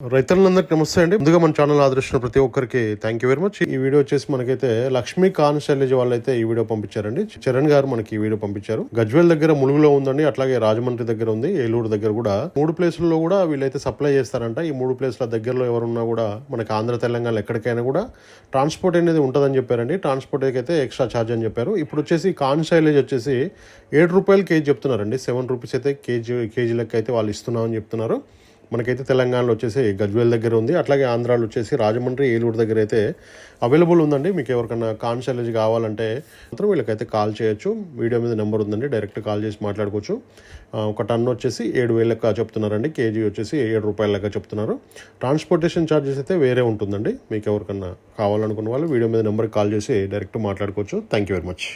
రైతులందరికీ నమస్తే అండి. ముందుగా మన ఛానల్ ఆదరిస్తున్న ప్రతి ఒక్కరికి థ్యాంక్ యూ వెరీ మచ్ ఈ వీడియో వచ్చేసి మనకైతే లక్ష్మీ కాన్ శైలజ వాళ్ళైతే ఈ వీడియో పంపించారండి. చరణ్ గారు మనకి ఈ వీడియో పంపించారు. గజ్వేల్ దగ్గర ములుగులో ఉందండి. అట్లాగే రాజమండ్రి దగ్గర ఉంది. ఏలూరు దగ్గర కూడా మూడు ప్లేసుల్లో కూడా వీళ్ళైతే సప్లై చేస్తారంట. ఈ మూడు ప్లేసుల దగ్గరలో ఎవరున్నా కూడా మనకి ఆంధ్ర తెలంగాణ ఎక్కడికైనా కూడా ట్రాన్స్పోర్ట్ అనేది ఉంటుందని చెప్పారండి. ట్రాన్స్పోర్ట్ అయితే ఎక్స్ట్రా ఛార్జ్ అని చెప్పారు. ఇప్పుడు వచ్చేసి కాన్ శైలేజ్ వచ్చేసి ఏడు రూపాయలు కేజీ చెప్తున్నారండి. సెవెన్ రూపీస్ అయితే కేజీ కేజీ లెక్క అయితే వాళ్ళు ఇస్తున్నామని చెప్తున్నారు. మనకైతే తెలంగాణలో వచ్చేసి గజ్వేల్ దగ్గర ఉంది. అట్లాగే ఆంధ్రాలో వచ్చేసి రాజమండ్రి ఏలూరు దగ్గర అయితే అవైలబుల్ ఉందండి. మీకు ఎవరికైనా కాన్సలేజ్ కావాలంటే మాత్రం వీళ్ళకైతే కాల్ చేయొచ్చు. వీడియో మీద నెంబర్ ఉందండి. డైరెక్ట్ కాల్ చేసి మాట్లాడుకోవచ్చు. ఒక టన్ వచ్చేసి ఏడు వేలు లెక్క చెప్తున్నారండి. కేజీ వచ్చేసి ఏడు రూపాయల లెక్క చెప్తున్నారు. ట్రాన్స్పోర్టేషన్ ఛార్జెస్ అయితే వేరే ఉంటుందండి. మీకు ఎవరికన్నా కావాలనుకున్న వాళ్ళు వీడియో మీద నెంబర్కి కాల్ చేసి డైరెక్ట్ మాట్లాడుకోవచ్చు. Thank you very much